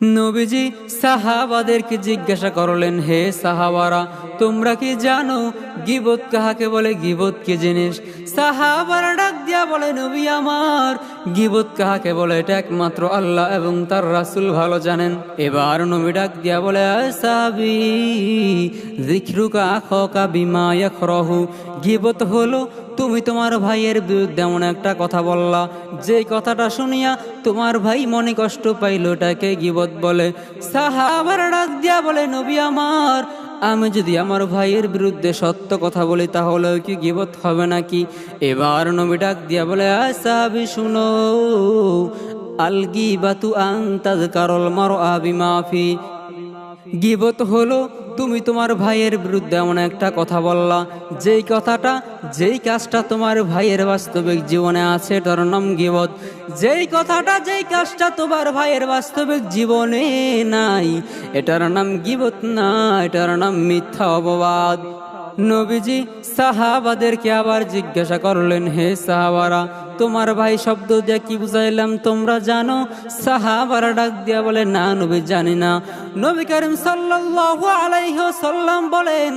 নবীজি সাহাবাদেরকে জিজ্ঞাসা করলেন হে সাহাবারা তোমরা কি জানো? গিবত কাহাকে বলে? গিবত কি জিনিস? সাহাবার ডাক দিয়া বলে, নবী আমার। গিবত কাহাকে বলে? এটা একমাত্র আল্লাহ এবং তার রাসূল ভালো জানেন। এবার নবী ডাক দিয়া বলে "আয় সাহাবী জিখরুকা আখকা বিমা ইয়াকরাহু গিবত হলো, তুমি তোমার ভাইয়ের বিরুদ্ধে এমন একটা কথা বললা। যে কথাটা শুনিয়া তোমার ভাই মনে কষ্ট পাইল ওটাকে গিবত বলে। সাহাবার ডাক দিয়া বলে, নবী আমার আমি যদি আমার ভাইয়ের বিরুদ্ধে সত্য কথা বলি, তাহলে কি গিবত হবে নাকি? এবার নবী ডাক দিয়া বলে আয় সাহাবি, শুনো। আলগি বাতু আন্তাজ তাজ কারল মারো আবি মাফি গিবত হলো তুমি তোমার ভাইয়ের বিরুদ্ধে এমন একটা কথা বললা। যেই কথাটা, যেই কাজটা তোমার ভাইয়ের বাস্তবিক জীবনে আছে তার নাম গিবত। যেই কথাটা, যেই কাজটা তোমার ভাইয়ের বাস্তবিক জীবনে নাই, এটার নাম গিবত না, এটার নাম মিথ্যা অপবাদ। নবীজি সাহাবাদেরকে আবার জিজ্ঞাসা করলেন, হে সাহাবারা, তোমার ভাই শব্দ দিয়ে কি বুঝাইলাম? তোমরা জানো? সাহাবারা ডাক দিয়া বলে, না, নবী, জানি না। নবী করিম সাল্লাম বলেন,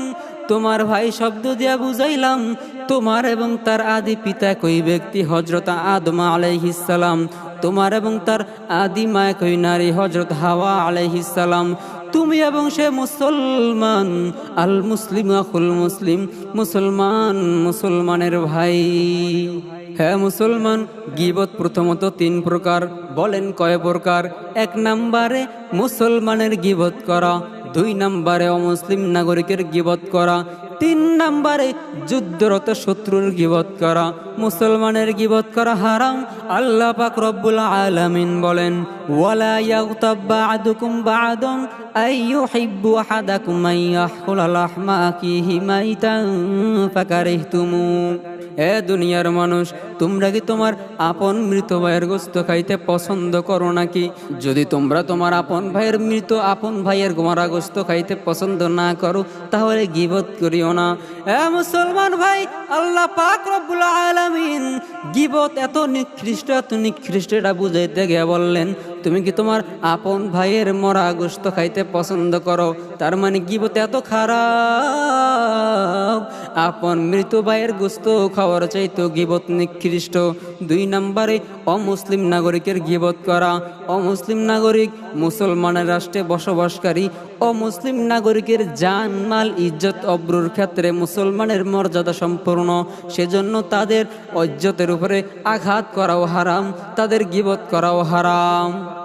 তোমার ভাই শব্দ দিয়া বুঝাইলাম, তোমার এবং তার আদি পিতা কই ব্যক্তি হজরত আদমা আলাইহিস সালাম। তোমার এবং তার আদি মায় কই নারী হজরত হাওয়া আলাইহিস সালাম। তুমি এবং সে মুসলমান, আল মুসলিম, আকুল মুসলিম, মুসলমান, মুসলমানের ভাই। হ্যাঁ মুসলমান, গিবত প্রথমত তিন প্রকার, বলেন কয় প্রকার? এক নাম্বারে মুসলমানের গিবত করা, দুই নাম্বারে অমুসলিম নাগরিকের গিবত করা তিন নম্বরে, যুদ্ধরত শত্রুর গিবত করা, মুসলমানের গিবত করা হারাম। আল্লাহ পাক রব্বুল আলামিন বলেন, ওয়ালা ইয়াগতাব বা'দুকুম বা'দান, আইয়ুহিব্বু আহাদাকুম আইয়াহকুল লাহমা আকিহি মাইতান ফাকারিহতুমু। এ দুনিয়ার মানুষ, তোমরা কি তোমার আপন মৃত ভাইয়ের গোস্ত খাইতে পছন্দ করো নাকি? যদি তোমরা তোমার আপন ভাইয়ের মৃত আপন ভাইয়ের গোমারা গোস্ত খাইতে পছন্দ না করো, তাহলে গিবত করিও না। এ মুসলমান ভাই, আল্লাহ পাক রব্বুল আলামিন গিবত এত নিকৃষ্ট এত নিকৃষ্ট এটা বুঝাইতে গিয়ে বললেন, তুমি কি তোমার আপন ভাইয়ের মরা গোস্ত খাইতে পছন্দ করো? তার মানে গিবত এত খারাপ। আপন মৃত ভাইয়ের গোস্ত খাওয়ার চাইতো গিবত নিকৃষ্ট। দুই নম্বরে, অমুসলিম নাগরিকের গিবত করা। অমুসলিম নাগরিক মুসলমানের রাষ্ট্রে বসবাসকারী ও মুসলিম নাগরিকের জান, মাল, ইজ্জত, অব্রুর ক্ষেত্রে মুসলমানের মর্যাদা সম্পূর্ণ। সেজন্য তাদের অজ্জতের উপরে আঘাত করাও হারাম, তাদের গিবত করাও হারাম।